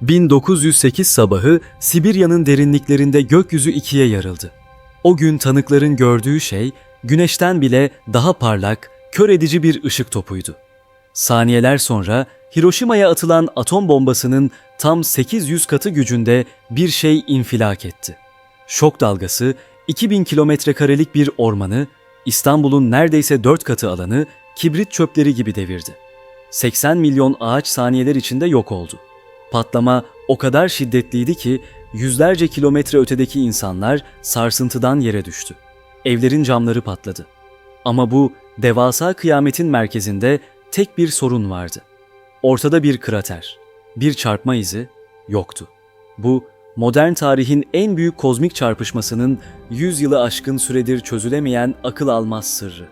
1908 sabahı Sibirya'nın derinliklerinde gökyüzü ikiye yarıldı. O gün tanıkların gördüğü şey güneşten bile daha parlak, kör edici bir ışık topuydu. Saniyeler sonra Hiroşima'ya atılan atom bombasının tam 800 katı gücünde bir şey infilak etti. Şok dalgası 2000 kilometrekarelik bir ormanı, İstanbul'un neredeyse 4 katı alanı kibrit çöpleri gibi devirdi. 80 milyon ağaç saniyeler içinde yok oldu. Patlama o kadar şiddetliydi ki yüzlerce kilometre ötedeki insanlar sarsıntıdan yere düştü. Evlerin camları patladı. Ama bu devasa kıyametin merkezinde tek bir sorun vardı. Ortada bir krater, bir çarpma izi yoktu. Bu modern tarihin en büyük kozmik çarpışmasının 100 yılı aşkın süredir çözülemeyen akıl almaz sırrı.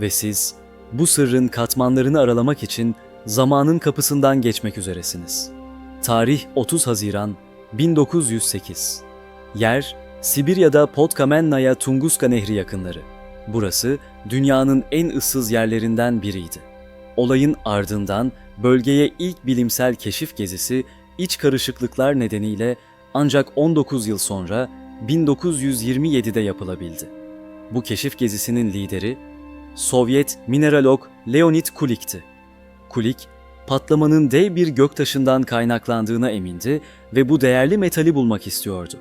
Ve siz bu sırrın katmanlarını aralamak için zamanın kapısından geçmek üzeresiniz. Tarih 30 Haziran 1908. Yer Sibirya'da Podkamennaya Tunguska Nehri yakınları. Burası dünyanın en ıssız yerlerinden biriydi. Olayın ardından bölgeye ilk bilimsel keşif gezisi iç karışıklıklar nedeniyle ancak 19 yıl sonra 1927'de yapılabildi. Bu keşif gezisinin lideri Sovyet mineralog Leonid Kulik'ti. Kulik, patlamanın dev bir göktaşından kaynaklandığına emindi ve bu değerli metali bulmak istiyordu.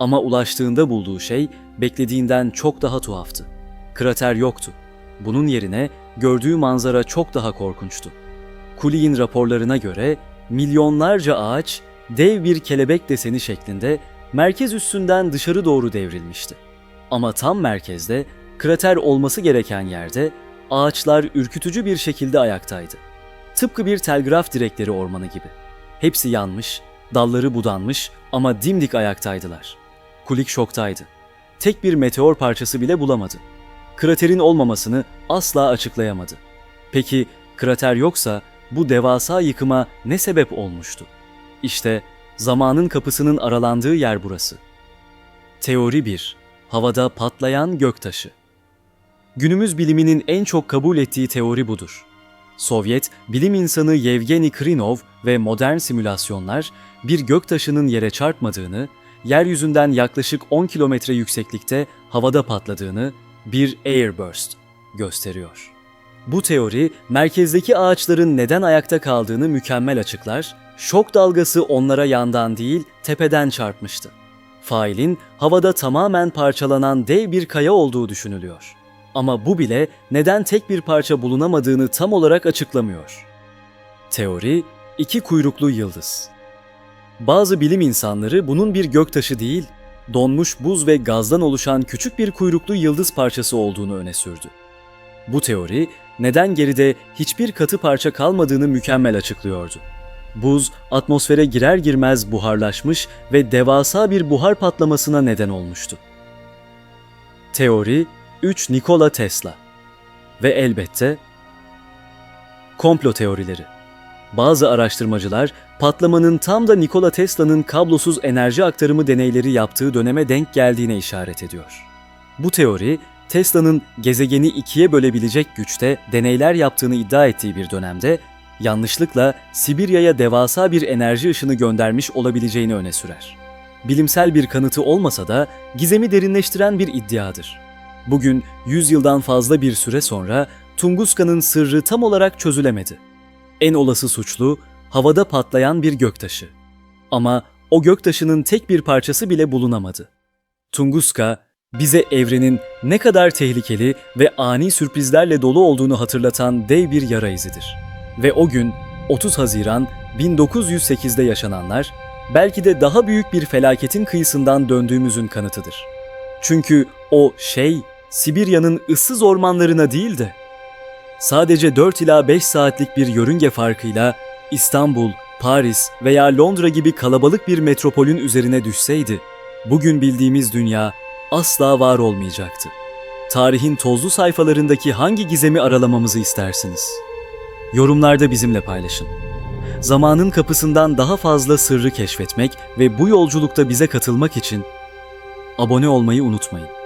Ama ulaştığında bulduğu şey beklediğinden çok daha tuhaftı. Krater yoktu. Bunun yerine gördüğü manzara çok daha korkunçtu. Kulik'in raporlarına göre milyonlarca ağaç dev bir kelebek deseni şeklinde merkez üstünden dışarı doğru devrilmişti. Ama tam merkezde, krater olması gereken yerde ağaçlar ürkütücü bir şekilde ayaktaydı. Tıpkı bir telgraf direkleri ormanı gibi. Hepsi yanmış, dalları budanmış ama dimdik ayaktaydılar. Kulik şoktaydı. Tek bir meteor parçası bile bulamadı. Kraterin olmamasını asla açıklayamadı. Peki krater yoksa bu devasa yıkıma ne sebep olmuştu? İşte zamanın kapısının aralandığı yer burası. Teori 1. Havada patlayan göktaşı. Günümüz biliminin en çok kabul ettiği teori budur. Sovyet bilim insanı Yevgeni Krinov ve modern simülasyonlar bir göktaşının yere çarpmadığını, yeryüzünden yaklaşık 10 kilometre yükseklikte havada patladığını, bir airburst gösteriyor. Bu teori merkezdeki ağaçların neden ayakta kaldığını mükemmel açıklar, şok dalgası onlara yandan değil tepeden çarpmıştı. Failin havada tamamen parçalanan dev bir kaya olduğu düşünülüyor. Ama bu bile neden tek bir parça bulunamadığını tam olarak açıklamıyor. Teori, iki kuyruklu yıldız. Bazı bilim insanları bunun bir göktaşı değil, donmuş buz ve gazdan oluşan küçük bir kuyruklu yıldız parçası olduğunu öne sürdü. Bu teori, neden geride hiçbir katı parça kalmadığını mükemmel açıklıyordu. Buz atmosfere girer girmez buharlaşmış ve devasa bir buhar patlamasına neden olmuştu. Teori 3 Nikola Tesla ve elbette komplo teorileri. Bazı araştırmacılar patlamanın tam da Nikola Tesla'nın kablosuz enerji aktarımı deneyleri yaptığı döneme denk geldiğine işaret ediyor. Bu teori Tesla'nın gezegeni ikiye bölebilecek güçte deneyler yaptığını iddia ettiği bir dönemde yanlışlıkla Sibirya'ya devasa bir enerji ışını göndermiş olabileceğini öne sürer. Bilimsel bir kanıtı olmasa da gizemi derinleştiren bir iddiadır. Bugün 100 yıldan fazla bir süre sonra Tunguska'nın sırrı tam olarak çözülemedi. En olası suçlu havada patlayan bir göktaşı. Ama o göktaşının tek bir parçası bile bulunamadı. Tunguska bize evrenin ne kadar tehlikeli ve ani sürprizlerle dolu olduğunu hatırlatan dev bir yara izidir. Ve o gün 30 Haziran 1908'de yaşananlar belki de daha büyük bir felaketin kıyısından döndüğümüzün kanıtıdır. Çünkü o şey Sibirya'nın ıssız ormanlarına değil de sadece 4 ila 5 saatlik bir yörünge farkıyla İstanbul, Paris veya Londra gibi kalabalık bir metropolün üzerine düşseydi, bugün bildiğimiz dünya asla var olmayacaktı. Tarihin tozlu sayfalarındaki hangi gizemi aralamamızı istersiniz? Yorumlarda bizimle paylaşın. Zamanın kapısından daha fazla sırrı keşfetmek ve bu yolculukta bize katılmak için abone olmayı unutmayın.